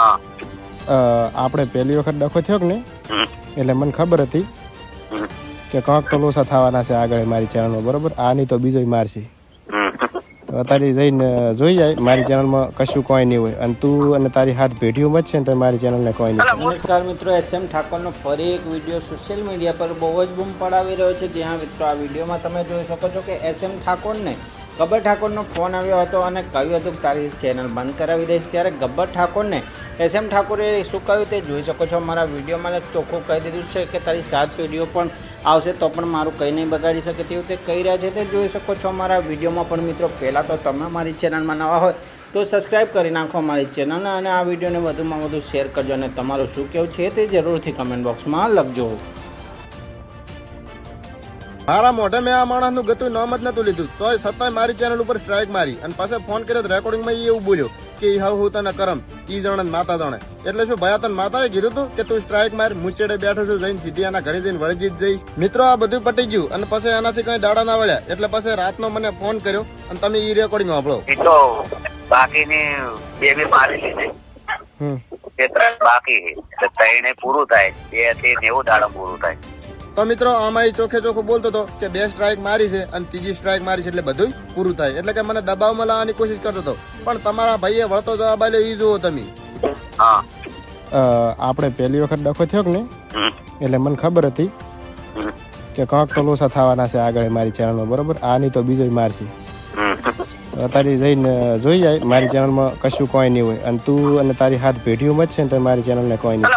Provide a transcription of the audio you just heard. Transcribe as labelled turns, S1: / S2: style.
S1: હા.
S2: આપણે પહેલી વખત ડખો થયો કે ને એટલે મને ખબર હતી કે કંઈક તો લોસા થવાના છે આગળ મારી ચેનલમાં બરોબર? આની તો બીજો મારશે. તો અત્યારે જઈને જોઈ જાય મારી ચેનલમાં કશું કોઈ નહીં હોય. અને તું અને તારી હાથ ભેટીઓ બચશે ને તો મારી ચેનલને કોઈ નહીં.
S3: નમસ્કાર મિત્રો એસ એમ ઠાકોરનો ફરી એક વીડિયો સોશિયલ મીડિયા પર બહુ જ બૂમ પડાવી રહ્યો છે. જ્યાં મિત્રો આ વિડીયોમાં તમે જોઈ શકો છો કે એસ એમ ઠાકોરને ગબ્બર ઠાકોરનો ફોન આવ્યો હતો અને કહ્યું હતું કે તારી ચેનલ બંધ કરાવી દઈશ. ત્યારે ગબ્બર ઠાકોરને એસ એમ ઠાકોરે શું કહ્યું તે જોઈ શકો છો. મારા વિડીયોમાં ચોખ્ખું કહી દીધું છે કે તારી સાત પેઢીઓ પણ આવશે તો પણ મારું કંઈ નહીં બગાડી શકે તેવું તે કહી રહ્યા છે. તે જોઈ શકો છો મારા વિડીયોમાં પણ મિત્રો, પહેલાં તો તમે મારી ચેનલમાં નવા હોય તો સબસ્ક્રાઈબ કરી નાખો મારી ચેનલને અને આ વિડીયોને વધુમાં વધુ શેર કરજો અને તમારું શું કહેવું છે તે જરૂરથી કમેન્ટ બોક્સમાં લખજો.
S2: મારા મોઢે મેં આ માણસનું ગતું નામ જ નતું લીધું. તોય છતાંય મારી ચેનલ ઉપર સ્ટ્રાઇક મારી અને પાછો ફોન કર્યો રેકોર્ડિંગમાં ઈ એવું બોલ્યો કે હવે હું તને કરમ ઈ જણે માતા જણે. એટલે શું ભયા તને માતાએ કીધું તું કે તું સ્ટ્રાઇક માર મુચેડે બેઠો છું જઈને સીધી એના ઘરે જઈને વળજી જ જઈશ. મિત્રો આ બધું પટી ગયું અને પછી એનાથી કઈ દાડા ના વળ્યા. એટલે પછી રાતનો મને ફોન કર્યો અને તમે ઈ રેકોર્ડિંગ વાપરો.
S1: એ તો બાકીની બે બી મારી લીધી.
S2: હમ.
S1: બાકી છે. ત્રણે પૂરું થાય. બેથી નેવું દાડા પૂરું થાય.
S2: તો મિત્રો આમાં એ ચોખે ચોખ્ખું બોલતો હતો કે બે સ્ટ્રાઇક મારી છે અને ત્રીજી સ્ટ્રાઇક મારી છે એટલે બધું પૂરું થાય. એટલે કે મને દબાવમાં લાવવાની કોશિશ કરતો હતો. પણ તમારા ભાઈએ વળતો જવાબ આલ્યો ઈ જુઓ તમે. આપણે પહેલી વખત ડખો થયો કે ને એટલે મને ખબર હતી કે કંઈક તો લોસા થવાના છે આગળ મારી ચેનલમાં બરોબર? આની તો બીજો મારશે. તારી જઈને જોઈ જાય મારી ચેનલમાં કશું કોઈ નહીં હોય. અને તું અને તારી હાથ પેઢીઓમાં જ છે ને તો મારી ચેનલને કોઈ નહીં.